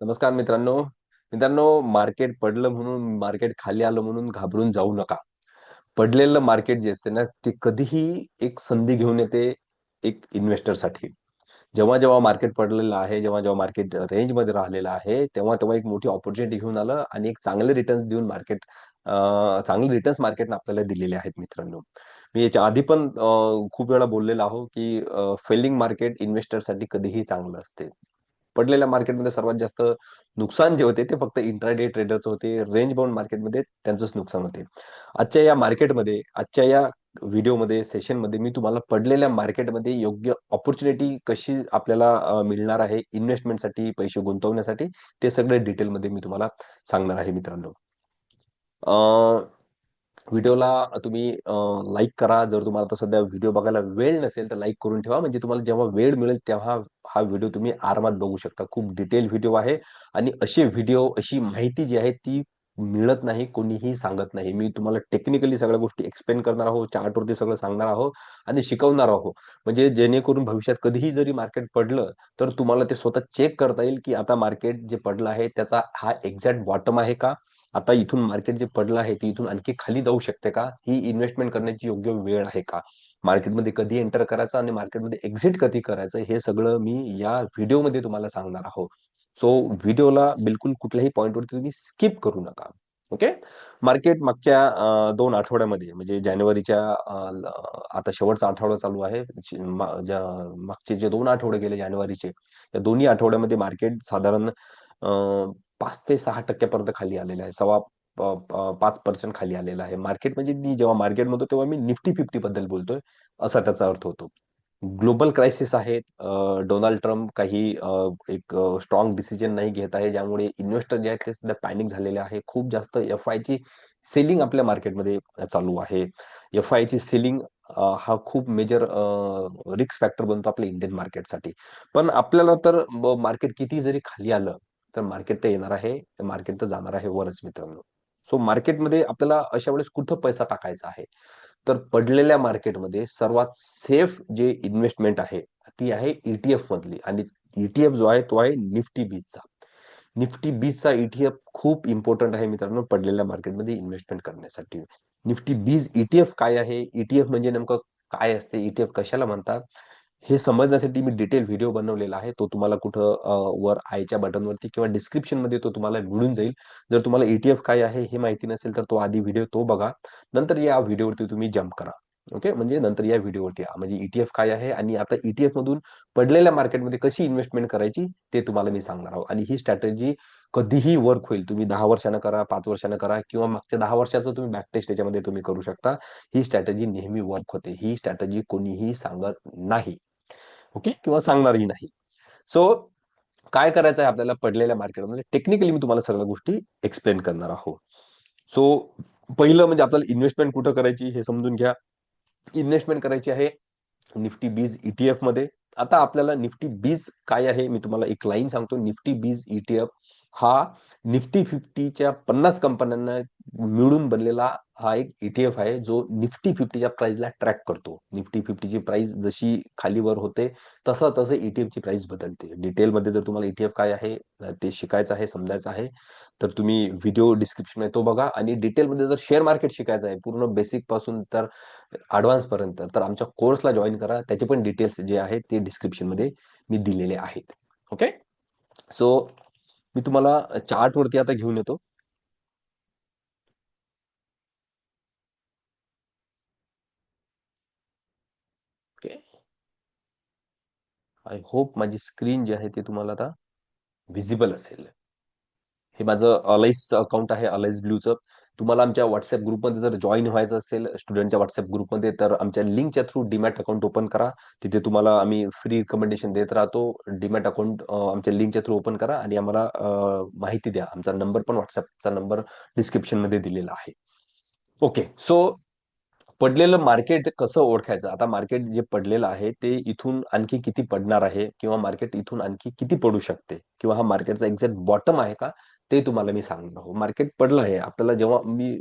नमस्कार मित्रांनो. मित्रांनो मार्केट पडलं म्हणून मार्केट खाली आलं म्हणून घाबरून जाऊ नका. पडलेलं मार्केट जे असते ना ते कधीही एक संधी घेऊन येते एक इन्व्हेस्टरसाठी जेव्हा जेव्हा मार्केट पडलेलं आहे जेव्हा जेव्हा मार्केट रेंजमध्ये राहिलेलं आहे तेव्हा तेव्हा एक मोठी ऑपॉर्च्युनिटी घेऊन आलं आणि एक चांगले रिटर्न्स देऊन मार्केट चांगले रिटर्न्स मार्केटने आपल्याला दिलेले आहेत मित्रांनो. मी याच्या आधी पण खूप वेळा बोललेलो आहो की फेलिंग मार्केट इन्व्हेस्टरसाठी कधीही चांगलं असते. पडलेल्या मार्केटमध्ये सर्वात जास्त नुकसान जे होते ते फक्त इंट्राडे ट्रेडरचं होते. रेंज बाउंड मार्केटमध्ये त्यांचंच नुकसान होते. आजच्या या मार्केटमध्ये आजच्या या व्हिडिओमध्ये सेशनमध्ये मी तुम्हाला पडलेल्या मार्केटमध्ये योग्य ऑपॉर्च्युनिटी कशी आपल्याला मिळणार आहे इन्व्हेस्टमेंटसाठी पैसे गुंतवण्यासाठी ते सगळे डिटेलमध्ये मी तुम्हाला सांगणार आहे मित्रांनो. व्हिडिओला तुम्ही लाईक करा. जर तुम्हाला आता सध्या व्हिडिओ बघायला वेळ नसेल तर लाईक करून ठेवा. म्हणजे तुम्हाला जेव्हा वेळ मिळेल तेव्हा हा व्हिडिओ तुम्ही आरामात बघू शकता. खूप डिटेल व्हिडिओ आहे आणि असे व्हिडिओ अशी माहिती जी आहे ती मिळत नाही कोणीही सांगत नाही. मी तुम्हाला टेक्निकली सगळ्या गोष्टी एक्सप्लेन करणार आहोत चार्टवरती सगळं सांगणार आहोत आणि शिकवणार आहोत. म्हणजे जेणेकरून भविष्यात कधीही जरी मार्केट पडलं तर तुम्हाला ते स्वतः चेक करता येईल की आता मार्केट जे पडलं आहे त्याचा हा एक्झॅक्ट बॉटम आहे का? आता इथून मार्केट जे पडलं आहे ते इथून आणखी खाली जाऊ शकते का? ही इन्व्हेस्टमेंट करण्याची योग्य वेळ आहे का? मार्केटमध्ये कधी एंटर करायचं आणि मार्केटमध्ये एक्झिट कधी करायचं हे सगळं मी या व्हिडिओमध्ये तुम्हाला सांगणार आहोत सो व्हिडिओला बिलकुल कुठल्याही पॉईंटवरती तुम्ही स्किप करू नका. ओके मार्केट मागच्या दोन आठवड्यामध्ये म्हणजे जानेवारीच्या आता शेवटचा आठवडा चालू आहे मागचे जे दोन आठवडे गेले जानेवारीचे या दोन्ही आठवड्यामध्ये मार्केट साधारण पाच ते सहा टक्क्यापर्यंत खाली आलेला आहे. सव्वा पाच पर्सेंट खाली आलेला आहे. मार्केट म्हणजे मी जेव्हा मार्केट म्हणतो तेव्हा मी निफ्टी फिफ्टी बद्दल बोलतोय असा त्याचा अर्थ होतो. ग्लोबल क्रायसिस आहेत. डोनाल्ड ट्रम्प काही एक स्ट्रॉंग डिसिजन नाही घेत आहे ज्यामुळे इन्व्हेस्टर जे आहेत ते सध्या पॅनिक झालेले आहे. खूप जास्त एफ ची सेलिंग आपल्या मार्केटमध्ये चालू आहे. एफ ची सेलिंग हा खूप मेजर रिस्क फॅक्टर बनतो आपल्या इंडियन मार्केटसाठी पण आपल्याला तर मार्केट किती जरी खाली आलं तर मार्केट तर येणार आहे मार्केट तर जाणार आहे वरच मित्रांनो. सो मार्केटमध्ये आपल्याला अशा वेळेस कुठं पैसा टाकायचा आहे? तर पडलेल्या मार्केटमध्ये सर्वात सेफ जे इन्व्हेस्टमेंट आहे ती आहे ईटीएफ मधली. आणि ईटीएफ जो आहे तो आहे निफ्टी बीजचा. निफ्टी बीजचा ईटीएफ खूप इम्पॉर्टंट आहे मित्रांनो पडलेल्या मार्केटमध्ये इन्व्हेस्टमेंट करण्यासाठी. निफ्टी बीज ईटीएफ काय आहे? ईटीएफ म्हणजे नेमकं काय असते? ईटीएफ कशाला म्हणतात? हे समजण्यासाठी मी डिटेल व्हिडिओ बनवलेला आहे. तो तुम्हाला कुठं वर आयच्या बटनवरती किंवा डिस्क्रिप्शनमध्ये तो तुम्हाला मिळून जाईल. जर तुम्हाला ईटीएफ काय आहे हे माहिती नसेल तर तो आधी व्हिडिओ तो बघा. नंतर या व्हिडिओवरती तुम्ही जम्प करा. ओके? म्हणजे नंतर या व्हिडिओवरती म्हणजे ईटीएफ काय आहे आणि आता ईटीएफ मधून पडलेल्या मार्केटमध्ये कशी इन्व्हेस्टमेंट करायची ते तुम्हाला मी सांगणार आहोत आणि ही स्ट्रॅटेजी कधीही वर्क होईल. तुम्ही दहा वर्षानं करा पाच वर्षानं करा किंवा मागच्या दहा वर्षाचं तुम्ही बॅक टेस्ट त्याच्यामध्ये तुम्ही करू शकता. ही स्ट्रॅटेजी नेहमी वर्क होते. ही स्ट्रॅटेजी कोणीही सांगत नाही. ओके? किंवा सांगणारही नाही. सो काय करायचं आहे आपल्याला पडलेल्या मार्केटमध्ये टेक्निकली मी तुम्हाला सगळ्या गोष्टी एक्सप्लेन करणार आहोत. सो पहिलं म्हणजे आपल्याला इन्व्हेस्टमेंट कुठं करायची हे समजून घ्या. इन्व्हेस्टमेंट करायची आहे निफ्टी बीज ईटीएफमध्ये. आता आपल्याला निफ्टी बीज काय आहे? मी तुम्हाला एक लाईन सांगतो. निफ्टी बीज ईटीएफ हा निफ्टी फिफ्टीच्या पन्नास कंपन्यांना मिळून बनलेला हा एक ईटीएफ आहे जो निफ्टी फिफ्टीच्या प्राइसला ट्रॅक करतो. निफ्टी फिफ्टीची प्राइस जशी खालीवर होते तसं तसं ईटीएफची प्राइस बदलते. डिटेलमध्ये जर तुम्हाला ईटीएफ काय आहे ते शिकायचं आहे समजायचं आहे तर तुम्ही व्हिडिओ डिस्क्रिप्शन आहे तो बघा. आणि डिटेलमध्ये जर शेअर मार्केट शिकायचं आहे पूर्ण बेसिकपासून तर ऍडव्हान्स पर्यंत तर आमच्या कोर्सला जॉईन करा. त्याचे पण डिटेल्स जे आहेत ते डिस्क्रिप्शनमध्ये मी दिलेले आहेत. ओके सो मी तुम्हाला चार्ट वरती आता घेऊन येतो. ओके आय होप माझी स्क्रीन जी आहे ती तुम्हाला आता व्हिजिबल असेल. हे माझं अलाइस अकाउंट आहे अलाइस ब्लूचं तुम्हाला आमच्या व्हॉट्सअप ग्रुपमध्ये जर जॉईन व्हायचं असेल स्टुडंटच्या व्हॉट्सअप ग्रुपमध्ये तर आमच्या लिंकच्या थ्रू डीमॅट अकाउंट ओपन करा. तिथे तुम्हाला आम्ही फ्री रिकमेंडेशन देत राहतो. डीमॅट अकाउंट आमच्या लिंकच्या थ्रू ओपन करा आणि आम्हाला माहिती द्या. आमचा नंबर पण व्हॉट्सअपचा नंबर डिस्क्रिप्शनमध्ये दिलेला आहे. ओके सो पडलेलं मार्केट कसं ओळखायचं? आता मार्केट जे पडलेलं आहे ते इथून आणखी किती पडणार आहे? किंवा मार्केट इथून आणखी किती पडू शकते? किंवा हा मार्केटचा एक्झॅक्ट बॉटम आहे का? ते तुम्हाला मी सांगणार हो मार्केट पडलं आहे. आपल्याला जेव्हा मी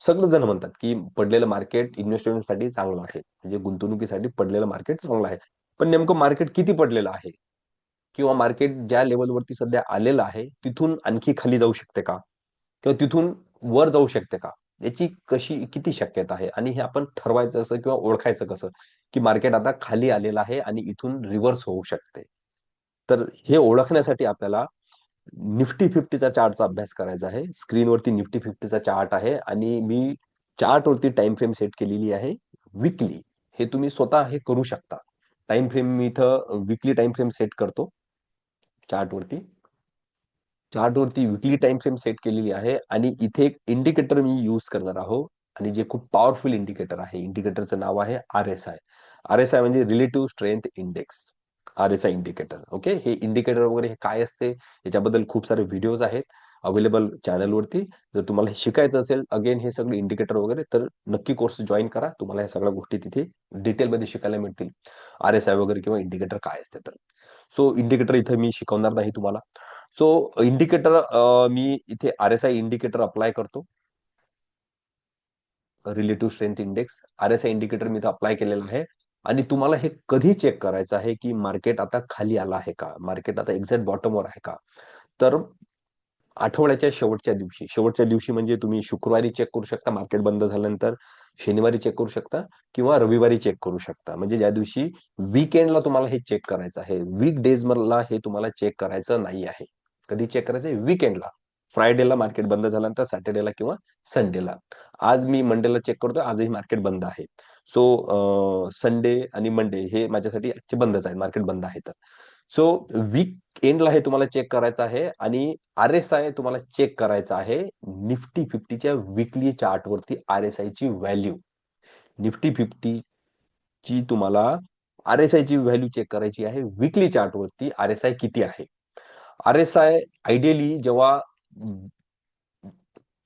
सगळं जण म्हणतात की पडलेलं मार्केट इन्व्हेस्टमेंटसाठी चांगलं आहे. म्हणजे गुंतवणुकीसाठी पडलेलं मार्केट चांगलं आहे. पण नेमकं मार्केट किती पडलेलं आहे? किंवा मार्केट ज्या लेवलवरती सध्या आलेलं आहे तिथून आणखी खाली जाऊ शकते का? किंवा तिथून वर जाऊ शकते का? याची कशी किती शक्यता आहे? आणि हे आपण ठरवायचं असं किंवा ओळखायचं कसं? की मार्केट आता खाली आलेलं आहे आणि इथून रिव्हर्स होऊ शकते. तर हे ओळखण्यासाठी आपल्याला निफ्टी फिफ्टीचा चार्टचा अभ्यास करायचा आहे. स्क्रीनवरती निफ्टी फिफ्टीचा चार्ट आहे आणि मी चार्टवरती टाइम फ्रेम सेट केलेली आहे विकली. हे तुम्ही स्वतः हे करू शकता. टाइम फ्रेम मी इथं विकली टाइम फ्रेम सेट करतो. चार्टवरती. चार्टवरती विकली टाइम फ्रेम सेट केलेली आहे आणि इथे एक इंडिकेटर मी यूज करणार आहोत आणि जे खूप पॉवरफुल इंडिकेटर आहे. इंडिकेटरचं नाव आहे R S I R S I म्हणजे relative strength index. R indicator okay? हे इंडिकेटर वगैरे हे काय असते? याच्याबद्दल खूप सारे व्हिडिओज आहेत अवेलेबल चॅनलवरती. जर तुम्हाला हे शिकायचं असेल अगेन हे सगळे इंडिकेटर वगैरे तर नक्की कोर्स जॉईन करा. तुम्हाला ह्या सगळ्या गोष्टी तिथे डिटेलमध्ये शिकायला मिळतील. आर एस आय वगैरे किंवा इंडिकेटर काय असते तर. सो इंडिकेटर इथे मी शिकवणार नाही तुम्हाला. सो इंडिकेटर मी इथे R S I indicator apply करतो. Relative strength index. R S I indicator मी इथे अप्लाय केलेलं आहे. आणि तुम्हाला हे कधी चेक करायचं आहे की मार्केट आता खाली आला आहे का? मार्केट आता एक्झॅक्ट बॉटमवर आहे का? तर आठवड्याच्या शेवटच्या दिवशी शेवटच्या दिवशी म्हणजे तुम्ही शुक्रवारी चेक करू शकता मार्केट बंद झाल्यानंतर शनिवारी चेक करू शकता किंवा रविवारी चेक करू शकता. म्हणजे ज्या दिवशी वीकेंडला तुम्हाला हे चेक करायचं आहे वीक डेज मला हे तुम्हाला चेक करायचं नाही आहे. कधी चेक करायचं आहे? वीकेंडला फ्रायडेला मार्केट बंद झाल्यानंतर सॅटर्डेला किंवा संडेला. आज मी मंडेला चेक करतो आजही मार्केट बंद आहे. सो संडे आणि मंडे हे माझ्यासाठी आजचे बंदच आहेत मार्केट बंद आहे तर. सो वीक एंडला हे तुम्हाला चेक करायचं आहे आणि आर एस आय तुम्हाला चेक करायचं आहे निफ्टी फिफ्टीच्या विकली चार्टवरती आर एस आयची व्हॅल्यू. निफ्टी फिफ्टी ची तुम्हाला आर एस आयची व्हॅल्यू चेक करायची आहे विकली चार्टवरती आर एस आय किती आहे? आर एस आय आयडियली जेव्हा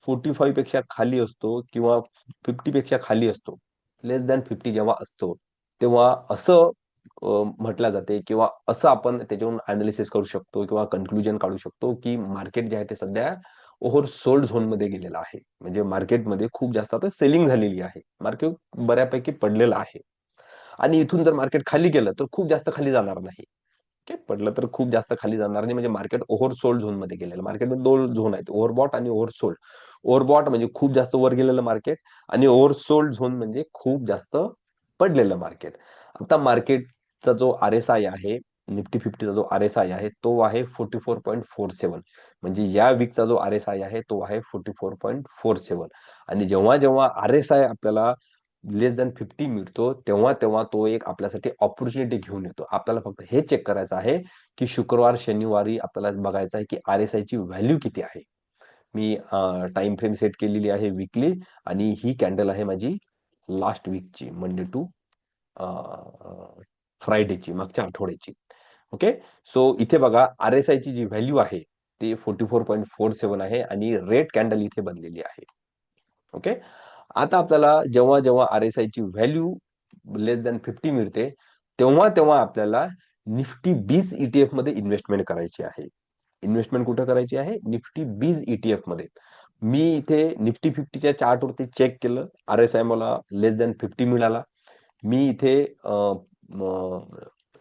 फोर्टी फाईव्हपेक्षा खाली असतो किंवा फिफ्टी पेक्षा खाली असतो. लेस दॅन फिफ्टी जेव्हा असतो तेव्हा असं म्हटलं जाते किंवा असं आपण त्याच्यावरून अनालिसिस करू शकतो किंवा कन्क्लुजन काढू शकतो की मार्केट जे आहे ते सध्या ओव्हर सोल्ड झोनमध्ये गेलेलं आहे. म्हणजे मार्केटमध्ये खूप जास्त आता सेलिंग झालेली आहे. मार्केट बऱ्यापैकी पडलेलं आहे. आणि इथून जर मार्केट खाली गेलं तर खूप जास्त खाली जाणार नाही. ओके पडलं तर खूप जास्त खाली जाणार नाही. म्हणजे मार्केट ओव्हरसोल्ड झोनमध्ये गेलेलं. मार्केटमध्ये दोन झोन आहेत. ओव्हरबॉट आणि ओव्हरसोल्ड ओव्हरबॉट म्हणजे खूप जास्त वर गेलेलं मार्केट आणि ओव्हरसोल्ड झोन म्हणजे खूप जास्त पडलेलं मार्केट आता मार्केटचा जो आर एस आय आहे निफ्टी फिफ्टीचा जो आर एस आय आहे तो आहे forty four point four seven म्हणजे या वीकचा जो आर एस आय आहे तो आहे forty four point four seven आणि जेव्हा जेव्हा आर एस आय आपल्याला लेस दॅन फिफ्टी मिळतो तेव्हा तेव्हा तो एक आपल्यासाठी ऑपॉर्च्युनिटी घेऊन येतो. आपल्याला फक्त हे चेक करायचं आहे की शुक्रवार शनिवारी आपल्याला बघायचं आहे की आर एस आयची व्हॅल्यू किती आहे. मी टाइम फ्रेम सेट केलेली आहे वीकली आणि ही कॅन्डल आहे माझी लास्ट वीकची मंडे टू फ्रायडेची मागच्या आठवड्याची. ओके सो इथे बघा आर एस आयची जी व्हॅल्यू आहे ती forty four point four seven आहे आणि रेड कॅन्डल इथे बनलेली आहे. ओके आता आपल्याला जेव्हा जेव्हा आर एस आयची व्हॅल्यू लेस दॅन फिफ्टी मिळते तेव्हा तेव्हा आपल्याला निफ्टी बीज ईटीएफमध्ये इन्व्हेस्टमेंट करायची आहे. इन्व्हेस्टमेंट कुठं करायची आहे? निफ्टी बीज ईटीएफमध्ये. मी इथे निफ्टी फिफ्टीच्या चार्टवरती चेक केलं. आर एस आय मला लेस दॅन फिफ्टी मिळाला. मी इथे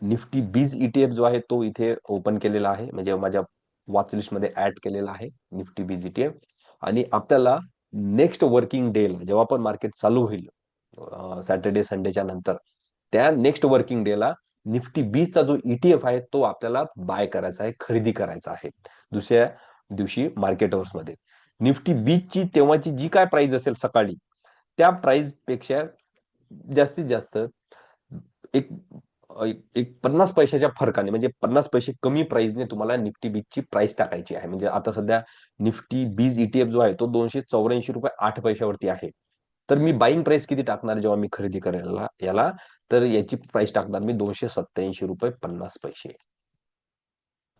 निफ्टी बीज ईटीएफ जो आहे तो इथे ओपन केलेला आहे. म्हणजे माझ्या वॉच मध्ये ऍड केलेला आहे. निफ्टी बीज ईटीएफ आणि आपल्याला नेक्स्ट वर्किंग डेला जेव्हा पण मार्केट चालू होईल सॅटर्डे संडेच्या नंतर त्या नेक्स्ट वर्किंग डेला निफ्टी बीचा जो ईटीएफ आहे तो आपल्याला बाय करायचा आहे खरेदी करायचा आहे दुसऱ्या दिवशी मार्केटमध्ये. निफ्टी बीजची तेव्हाची जी काय प्राइस असेल सकाळी त्या प्राइसपेक्षा जास्तीत जास्त एक एक पन्नास पैशाच्या फरकाने म्हणजे पन्नास पैसे कमी प्राइसने तुम्हाला निफ्टी बीजची प्राइस टाकायची आहे. म्हणजे आता सध्या निफ्टी बीज ईटीएफ जो आहे तो दोनशे चौऱ्याऐंशी रुपये आठ पैशावरती आहे. तर मी बाईंग प्राइस किती टाकणार जेव्हा मी खरेदी करायला याला? तर याची प्राइस टाकणार मी दोनशे सत्याऐंशी रुपये पन्नास पैसे.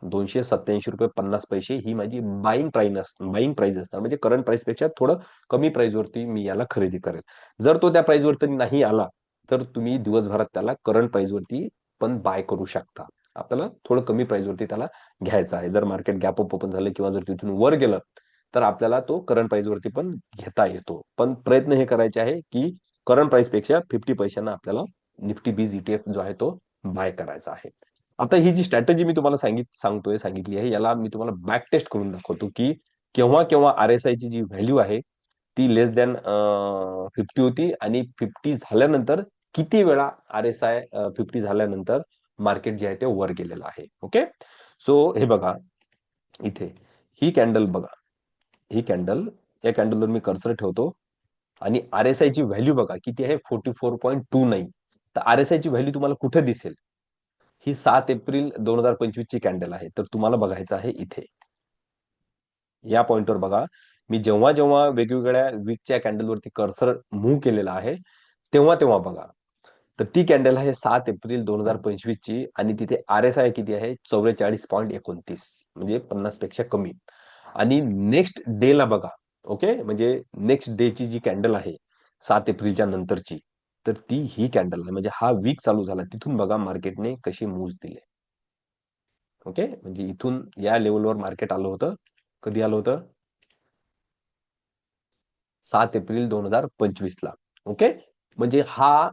दोनशे सत्याऐंशी रुपये पन्नास पैसे ही माझी बाईंग प्राइस बाईंग प्राइस असणार. म्हणजे करंट प्राइसपेक्षा थोडं कमी प्राइसवरती मी याला खरेदी करेल. जर तो त्या प्राइसवरती नाही आला तर तुम्ही दिवसभरात त्याला करंट प्राईजवरती पण बाय करू शकता. आपल्याला थोडं कमी प्राईजवरती त्याला घ्यायचं आहे. जर मार्केट गॅप अप ओपन झालं किंवा जर तिथून वर गेलं तर आपल्याला तो करंट प्राईजवरती पण घेता येतो. पण प्रयत्न हे करायचे आहे की करंट प्राइसपेक्षा फिफ्टी पैशांना आपल्याला निफ्टी बीज ईटीएफ जो आहे तो बाय करायचा आहे. आता ही जी स्ट्रॅटेजी मी तुम्हाला सांगित सांगतोय सांगितली आहे याला मी तुम्हाला बॅक टेस्ट करून दाखवतो की केव्हा केव्हा आर एस आय ची जी व्हॅल्यू आहे ती लेस दॅन फिफ्टी होती आणि फिफ्टी झाल्यानंतर किती वेळा आर एस आय फिफ्टी झाल्यानंतर मार्केट जे आहे ते वर गेलेलं आहे. ओके सो हे बघा. इथे. ही कॅन्डल बघा. ही कॅन्डल या कॅन्डलवर मी कर्सर ठेवतो आणि आर एस आय ची व्हॅल्यू बघा. किती आहे? Forty four point two nine तर आर एस आय ची व्हॅल्यू तुम्हाला कुठे दिसेल? ही सात एप्रिल दोन हजार पंचवीस ची कॅन्डल आहे. तर तुम्हाला बघायचं आहे इथे. या पॉइंटवर बघा. मी जेव्हा जेव्हा वेगवेगळ्या वीकच्या कॅन्डलवरती कर्सर मूव्ह केलेला आहे तेव्हा तेव्हा बघा. तर ती कॅन्डल आहे सात एप्रिल दोन हजार पंचवीस ची आणि तिथे आर एस आय किती आहे? चौवेचाळीस पॉईंट एकोणतीस म्हणजे पन्नासपेक्षा कमी. आणि नेक्स्ट डे ला बघा ओके? म्हणजे नेक्स्ट डे ची जी कॅन्डल आहे सात एप्रिलच्या नंतरची तर ती ही कॅन्डल आहे. म्हणजे हा वीक चालू झाला. तिथून बघा मार्केटने कशी मूव्ज दिले. ओके? म्हणजे इथून या लेवलवर मार्केट आलं होतं. कधी आलं होतं? सात एप्रिल दोन हजार पंचवीस ला. ओके म्हणजे हा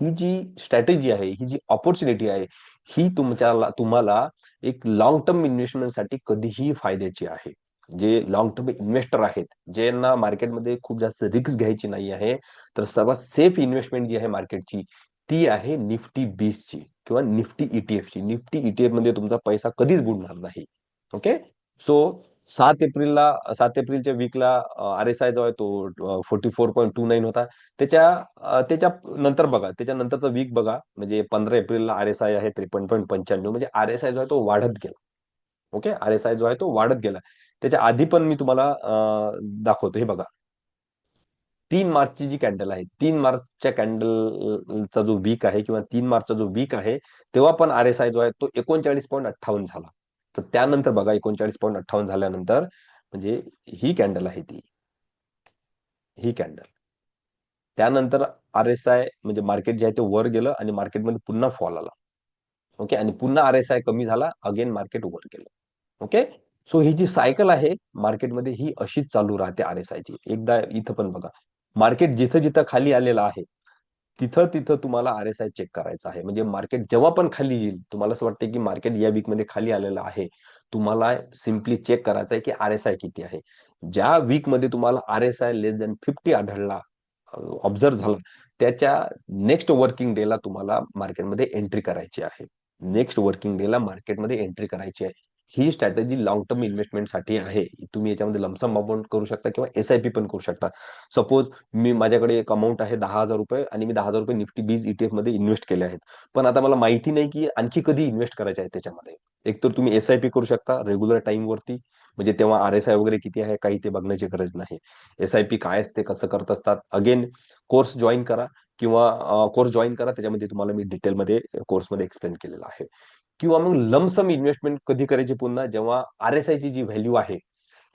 ही जी स्ट्रॅटेजी आहे ही जी ऑपॉर्च्युनिटी आहे ही तुमच्या तुम्हाला एक लॉंग टर्म इन्व्हेस्टमेंटसाठी कधीही फायद्याची आहे. जे लॉंग टर्म इन्व्हेस्टर आहेत ज्यांना मार्केटमध्ये खूप जास्त रिस्क घ्यायची नाही आहे तर सर्वात सेफ इन्व्हेस्टमेंट जी आहे मार्केटची ती आहे निफ्टी बीसची किंवा निफ्टी ईटीएफची निफ्टी ईटीएफमध्ये तुमचा पैसा कधीच बुडणार नाही. ओके सो सात एप्रिलला सात एप्रिलच्या वीकला आर एस आय जो आहे तो forty four point two nine होता. त्याच्या त्याच्या नंतर बघा त्याच्या नंतरचा वीक बघा म्हणजे पंधरा एप्रिलला आर एस आय आहे त्रेपन्न पॉईंट पंच्याण्णव म्हणजे आर एस आय जो आहे तो वाढत गेला. ओके? आर एस आय जो आहे तो वाढत गेला. त्याच्या आधी पण मी तुम्हाला दाखवतो. हे बघा. तीन मार्चची जी कॅन्डल आहे तीन मार्चच्या कॅन्डलचा जो वीक आहे किंवा तीन मार्चचा जो वीक आहे तेव्हा पण आर एस आय जो आहे तो एकोणचाळीस पॉईंट अठ्ठावन्न झाला. तर त्यानंतर बघा एकोणचाळीस पॉईंट अठ्ठावन्न झाल्यानंतर म्हणजे ही कॅन्डल आहे ती. ही कॅन्डल त्यानंतर आर एस आय म्हणजे मार्केट जे आहे ते वर गेलं आणि मार्केटमध्ये पुन्हा फॉल आला. ओके आणि पुन्हा आर एस आय कमी झाला अगेन मार्केट वर गेलं. ओके सो ही जी सायकल आहे मार्केटमध्ये ही अशीच चालू राहते आर एस आयची एकदा इथं पण बघा. मार्केट जिथं जिथं खाली आलेलं आहे तिथं तिथं तुम्हाला आर एस आय चेक करायचं आहे. म्हणजे मार्केट जेव्हा पण खाली येईल तुम्हाला असं वाटतं की मार्केट या वीकमध्ये खाली आलेलं आहे. तुम्हाला सिम्पली चेक करायचं आहे की आर एस आय किती आहे. ज्या वीकमध्ये तुम्हाला R S I less than fifty आढळला ऑब्झर्व झाला त्याच्या नेक्स्ट वर्किंग डेला तुम्हाला मार्केटमध्ये एंट्री करायची आहे. नेक्स्ट वर्किंग डेला मार्केटमध्ये एंट्री करायची आहे. ही स्ट्रॅटेजी लॉंग टर्म इन्व्हेस्टमेंटसाठी आहे. तुम्ही याच्यामध्ये लमसम अमाऊंट करू शकता किंवा एस आय पी पण करू शकता. सपोज मी माझ्याकडे एक अमाऊंट आहे दहा हजार रुपये आणि मी दहा हजार रुपये निफ्टी बीज ईटीएफमध्ये इन्व्हेस्ट केले आहेत. पण आता मला माहिती नाही की आणखी कधी इन्व्हेस्ट करायचे आहे त्याच्यामध्ये. एक तर तुम्ही एस आय पी करू शकता रेग्युलर टाइम वरती. म्हणजे तेव्हा आर एस आय वगैरे किती आहे काही ते बघण्याची गरज नाही. एस आय पी काय असते कसं करत असतात? अगेन कोर्स जॉईन करा किंवा कोर्स जॉईन करा. त्याच्यामध्ये तुम्हाला मी डिटेलमध्ये कोर्समध्ये एक्सप्लेन केलेला आहे. किंवा मग लमसम इन्व्हेस्टमेंट कधी करायची पुन्हा जेव्हा आर एस आयची जी व्हॅल्यू आहे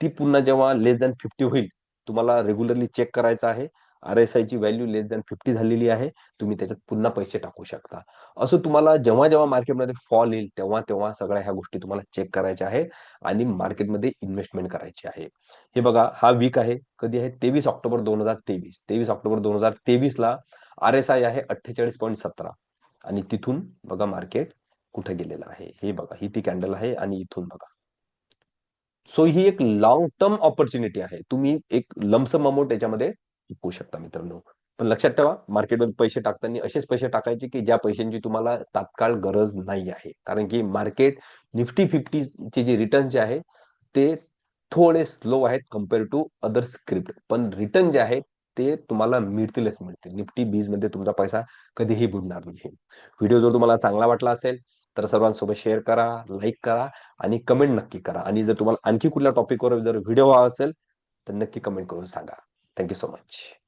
ती पुन्हा जेव्हा लेस दॅन फिफ्टी होईल तुम्हाला रेग्युलरली चेक करायचं आहे. आर एस आयची व्हॅल्यू लेस दॅन फिफ्टी झालेली आहे तुम्ही त्याच्यात पुन्हा पैसे टाकू शकता. असं तुम्हाला जेव्हा जेव्हा मार्केटमध्ये फॉल येईल तेव्हा तेव्हा सगळ्या ह्या गोष्टी तुम्हाला चेक करायच्या आहेत आणि मार्केटमध्ये इन्व्हेस्टमेंट करायची आहे. हे बघा हा वीक आहे कधी आहे? तेवीस ऑक्टोबर दोन हजार तेवीस. तेवीस ऑक्टोबर दोन हजार तेवीस ला आर एस आय आहे अठ्ठेचाळीस पॉईंट सतरा. आणि तिथून बघा मार्केट कुठे गेलेलं आहे? हे बघा ही ती कॅन्डल आहे आणि इथून बघा. सो ही एक लॉंग टर्म ऑपॉर्च्युनिटी आहे. तुम्ही एक लमसम अमाऊंट याच्यामध्ये विकू शकता मित्रांनो. पण लक्षात ठेवा मार्केटमध्ये पैसे टाकताना असेच पैसे टाकायचे की ज्या पैशांची तुम्हाला तात्काळ गरज नाही आहे. कारण की मार्केट निफ्टी फिफ्टीचे जे रिटर्न जे आहे ते थोडे स्लो आहेत कंपेअर टू अदर स्क्रिप्ट पण रिटर्न जे आहेत ते तुम्हाला मिळतीलच मिळतील. निफ्टी बीजमध्ये तुमचा पैसा कधीही बुडणार नाही. व्हिडिओ जर तुम्हाला चांगला वाटला असेल तर सर्वांसोबत शेअर करा लाईक करा आणि कमेंट नक्की करा. आणि जर तुम्हाला आणखी कुठल्या टॉपिकवर जर व्हिडिओ हवा असेल तर नक्की कमेंट करून सांगा. Thank you so much